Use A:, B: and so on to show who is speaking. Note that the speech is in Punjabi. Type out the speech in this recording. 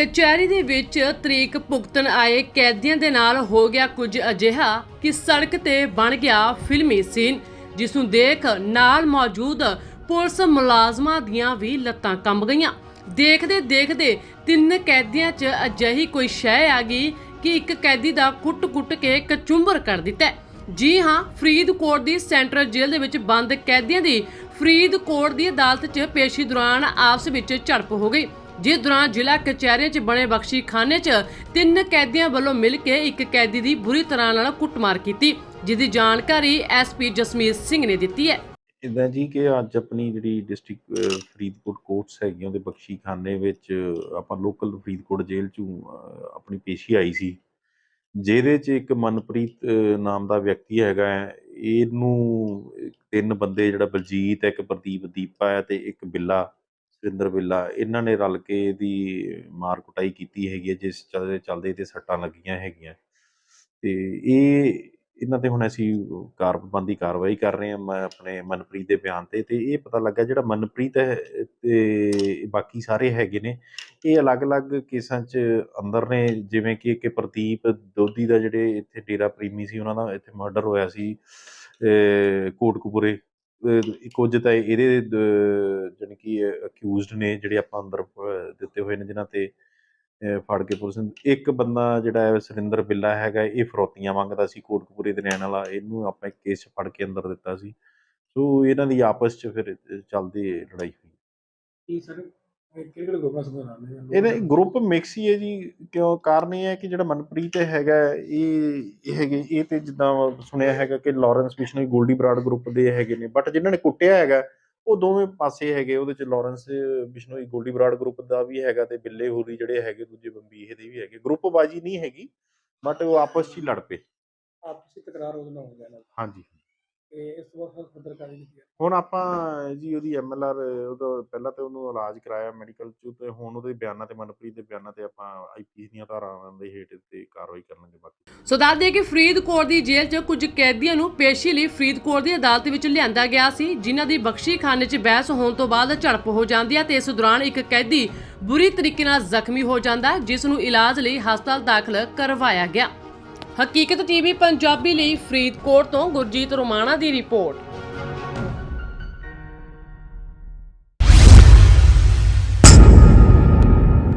A: ਕਚਹਿਰੀ ਦੇ ਵਿੱਚ ਤਰੀਕ ਭੁਗਤਣ ਆਏ ਕੈਦੀਆਂ ਦੇ ਨਾਲ ਹੋ ਗਿਆ ਕੁਝ ਅਜਿਹਾ ਕਿ ਸੜਕ ਤੇ ਬਣ ਗਿਆ ਫਿਲਮੀ ਸੀਨ, ਜਿਸ ਨੂੰ ਦੇਖ ਨਾਲ ਮੌਜੂਦ ਪੁਲਿਸ ਮੁਲਾਜ਼ਮਾਂ ਦੀਆਂ ਵੀ ਲੱਤਾਂ ਕੰਬ ਗਈਆਂ। ਦੇਖਦੇ ਦੇਖਦੇ ਤਿੰਨ ਕੈਦੀਆਂ 'ਚ ਅਜਿਹੀ ਕੋਈ ਸ਼ੈ ਆ ਗਈ ਕਿ ਇੱਕ ਕੈਦੀ ਦਾ ਕੁੱਟ-ਕੁੱਟ ਕੇ ਕਚੁੰਬਰ ਕਰ ਦਿੱਤਾ ਜੀ ਹਾਂ, ਫਰੀਦਕੋਟ ਦੀ ਸੈਂਟਰਲ ਜੇਲ੍ਹ ਦੇ ਵਿੱਚ ਬੰਦ ਕੈਦੀਆਂ ਦੀ ਫਰੀਦਕੋਟ ਦੀ ਅਦਾਲਤ 'ਚ ਪੇਸ਼ੀ ਦੌਰਾਨ ਆਪਸ ਵਿੱਚ ਝੜਪ ਹੋ ਗਈ। ਜਿਸ ਦੌਰਾਨ ਜ਼ਿਲ੍ਹਾ ਕਚਹਿਰੀਆਂ 'ਚ ਬਣੇ ਬਖਸ਼ੀ ਖਾਨੇ 'ਚ ਤਿੰਨ ਕੈਦੀਆਂ ਵੱਲੋਂ ਮਿਲ ਕੇ ਇੱਕ ਕੈਦੀ ਦੀ ਬੁਰੀ ਤਰ੍ਹਾਂ ਨਾਲ ਕੁੱਟਮਾਰ ਕੀਤੀ ਜਿਸ ਦੀ ਜਾਣਕਾਰੀ ਐਸਪੀ ਜਸਮੀਤ ਸਿੰਘ ਨੇ ਦਿੱਤੀ ਹੈ।
B: ਇਦਾਂ ਜੀ ਕਿ ਅੱਜ ਆਪਣੀ ਜਿਹੜੀ ਡਿਸਟ੍ਰਿਕਟ ਫਰੀਦਕੋਟ ਕੋਰਟਸ ਹੈਗੀਆਂ ਉਹਦੇ ਬਖਸ਼ੀਖਾਨੇ ਵਿੱਚ ਆਪਾਂ ਲੋਕਲ ਫਰੀਦਕੋਟ ਜੇਲ੍ਹ 'ਚੋਂ ਆਪਣੀ ਪੇਸ਼ੀ ਆਈ ਸੀ। ਜਿਹਦੇ 'ਚ ਇੱਕ ਮਨਪ੍ਰੀਤ ਨਾਮ ਦਾ ਵਿਅਕਤੀ ਹੈਗਾ ਹੈ। ਇਹਨੂੰ ਤਿੰਨ ਬੰਦੇ ਜਿਹੜਾ ਬਲਜੀਤ ਹੈ, ਇੱਕ ਪ੍ਰਦੀਪ ਦੀਪਾ ਹੈ ਤੇ ਇੱਕ ਬਿੱਲਾ। ਸੁਰਿੰਦਰ ਬਿੱਲਾ ਇਹਨਾਂ ਨੇ ਰਲ ਕੇ ਇਹਦੀ ਮਾਰ ਕੁਟਾਈ ਕੀਤੀ ਹੈਗੀ ਹੈ, ਜਿਸ ਚੱਲਦੇ ਚੱਲਦੇ ਤੇ ਸੱਟਾਂ ਲੱਗੀਆਂ ਹੈਗੀਆਂ। ਤੇ ਇਹ, ਇਹਨਾਂ ਤੇ ਹੁਣ ਅਸੀਂ ਕਾਰਬੰਦੀ ਕਾਰਵਾਈ ਕਰ ਰਹੇ ਹਾਂ, ਮੈਂ ਆਪਣੇ ਮਨਪ੍ਰੀਤ ਦੇ ਬਿਆਨ ਤੇ ਤੇ ਇਹ ਪਤਾ ਲੱਗਾ ਜਿਹੜਾ ਮਨਪ੍ਰੀਤ ਹੈ, ਤੇ ਬਾਕੀ ਸਾਰੇ ਹੈਗੇ ਨੇ, ਇਹ ਅਲੱਗ-ਅਲੱਗ ਕੇਸਾਂ 'ਚ ਅੰਦਰ ਨੇ, ਜਿਵੇਂ ਕਿ ਕਿ ਪ੍ਰਦੀਪ ਦੋਦੀ ਦਾ ਜਿਹੜੇ ਇੱਥੇ ਡੇਰਾ ਪ੍ਰੇਮੀ ਸੀ, ਉਹਨਾਂ ਦਾ ਇੱਥੇ ਮਰਡਰ ਹੋਇਆ ਸੀ, ਅਹ ਕੋਟਕਪੂਰੇ। ਕੁਝ ਤਾਂ ਇਹਦੇ, ਅਹ, ਜਾਣੀ ਕਿ ਅਕਿਊਜ਼ਡ ਨੇ ਜਿਹੜੇ ਆਪਾਂ ਅੰਦਰ ਦਿੱਤੇ ਹੋਏ ਨੇ ਜਿਨ੍ਹਾਂ ਤੇ ਫੜ ਕੇ ਪੁਲਿਸ ਨੇ। ਇੱਕ ਬੰਦਾ ਜਿਹੜਾ ਹੈ ਸੁਰਿੰਦਰ ਬਿੱਲਾ ਹੈਗਾ, ਇਹ ਫਰੋਤੀਆਂ ਮੰਗਦਾ ਸੀ, ਕੋਟਕਪੂਰੇ ਦੇ ਰਹਿਣ ਵਾਲਾ। ਇਹਨੂੰ ਆਪਾਂ ਇੱਕ ਕੇਸ 'ਚ ਫੜ ਕੇ ਅੰਦਰ ਦਿੱਤਾ ਸੀ। ਸੋ ਇਹਨਾਂ ਦੀ ਆਪਸ 'ਚ ਫਿਰ ਚੱਲਦੀ ਲੜਾਈ ਹੋਈ।
C: ਕੀ ਸਰ? ਕਿਹੜੇ ਕਿਹੜੇ ਗਰੁੱਪਾਂ ਸੰਭਾਲਣੇ ਆ?
B: ਇਹਦਾ ਗਰੁੱਪ ਮਿਕਸ ਹੀ ਹੈ ਜੀ। ਕਿਉਂ ਕਾਰਨ ਇਹ ਹੈ ਕਿ ਜਿਹੜਾ ਮਨਪ੍ਰੀਤ ਹੈਗਾ ਇਹ ਇਹ ਹੈਗੇ ਇਹ ਤੇ ਜਿੱਦਾਂ ਸੁਣਿਆ ਹੈਗਾ ਕਿ ਲਾਰੈਂਸ ਬਿਸ਼ਨੋਈ ਗੋਲਡੀ ਬਰਾੜ ਗਰੁੱਪ ਦੇ ਹੈਗੇ ਨੇ। ਬਟ ਜਿਨ੍ਹਾਂ ਨੇ ਕੁੱਟਿਆ ਹੈਗਾ ਉਹ ਦੋਵੇਂ ਪਾਸੇ ਹੈਗੇ। ਉਹਦੇ ਚ ਲਾਰੈਂਸ ਬਿਸ਼ਨੋਈ ਗੋਲਡੀ ਬਰਾੜ ਗਰੁੱਪ ਦਾ ਵੀ ਹੈਗਾ ਤੇ ਬਿੱਲੇ ਹੋਰੀ ਜਿਹੜੇ ਹੈਗੇ ਦੂਜੇ ਬੰਬੀਹੇ ਦੇ ਵੀ ਹੈਗੇ। ਗਰੁੱਪ ਬਾਜੀ ਨਹੀਂ ਹੈਗੀ ਬਟ ਉਹ ਆਪਸ ਚ ਹੀ ਲੜ ਪਏ।
C: ਆਪਸੀ ਤਕਰਾਰ ਉਹਦੇ ਨਾਲ ਹੋ ਗਿਆ ਨਾ।
B: ਹਾਂਜੀ।
C: ਤੇ ਇਸ ਤੋਂ ਬਾਅਦ ਪੱਤਰ ਕਾਰਜ ਕੀਤੀ ਹੈ
B: ਹੁਣ ਆਪਾਂ ਜੀ ਉਹਦੀ ਐਮਐਲਆਰ ਉਹਦਾ ਪਹਿਲਾਂ ਤੇ ਉਹਨੂੰ ਇਲਾਜ ਕਰਾਇਆ ਮੈਡੀਕਲ ਚ ਤੇ ਹੁਣ ਉਹਦੇ ਬਿਆਨਾਂ ਤੇ ਮਨਪ੍ਰੀਤ ਦੇ ਬਿਆਨਾਂ ਤੇ ਆਪਾਂ ਆਈਪੀਸੀ ਦੀਆਂ ਧਾਰਾਵਾਂ ਦੇ ਹੇਠ ਤੇ ਕਾਰਵਾਈ ਕਰਨਗੇ ਬਾਕੀ।
A: ਸੋ ਦੱਸ ਦਈਏ ਕਿ ਫਰੀਦਕੋਟ ਦੀ ਜੇਲ੍ਹ 'ਚ ਕੁਝ ਕੈਦੀਆਂ ਨੂੰ ਪੇਸ਼ੀ ਲਈ ਫਰੀਦਕੋਟ ਦੀ ਅਦਾਲਤ ਵਿੱਚ ਲਿਆਂਦਾ ਗਿਆ ਸੀ ਜਿਨ੍ਹਾਂ ਦੀ ਬਖਸ਼ੀ ਖਾਨੇ 'ਚ ਬਹਿਸ ਹੋਣ ਤੋਂ ਬਾਅਦ ਝੜਪ ਹੋ ਜਾਂਦੀ ਹੈ ਤੇ ਇਸ ਦੌਰਾਨ ਇੱਕ ਕੈਦੀ ਬੁਰੀ ਤਰੀਕੇ ਨਾਲ ਜ਼ਖਮੀ ਹੋ ਜਾਂਦਾ ਹੈ, ਜਿਸ ਨੂੰ ਇਲਾਜ ਲਈ ਹਸਪਤਾਲ ਦਾਖਲ ਕਰਵਾਇਆ ਗਿਆ। ਹਕੀਕਤ ਟੀਵੀ ਪੰਜਾਬੀ ਲਈ ਫਰੀਦਕੋਟ ਤੋਂ ਗੁਰਜੀਤ ਰੋਮਾਣਾ ਦੀ ਰਿਪੋਰਟ।